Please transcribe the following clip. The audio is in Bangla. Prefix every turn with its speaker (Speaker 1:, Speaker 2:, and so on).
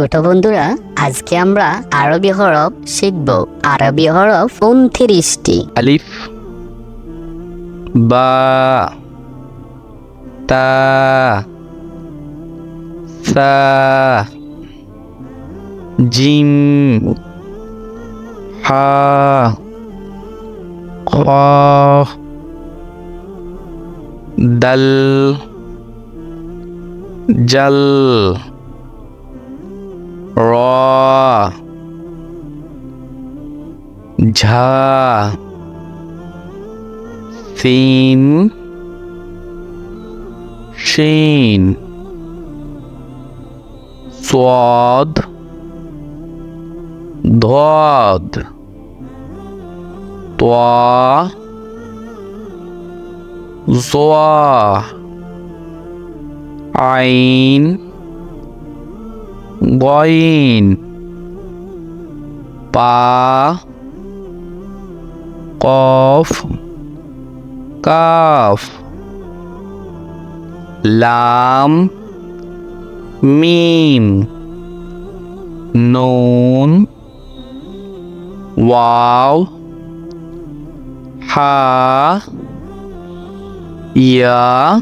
Speaker 1: ছোট বন্ধুরা, আজকে আমরা আরবি হরফ শিখব। আরবি হরফ উনত্রিশটি।
Speaker 2: আলিফ, বা, তা, সা, জিম, হা খ দাল, জাল। র ঝা সিন শিন স্বাদ ধদ তোয়া জোয়া আইন গইন পা কফ কাফ। লাম মিম। নুন ওয়াও। হা ইয়া।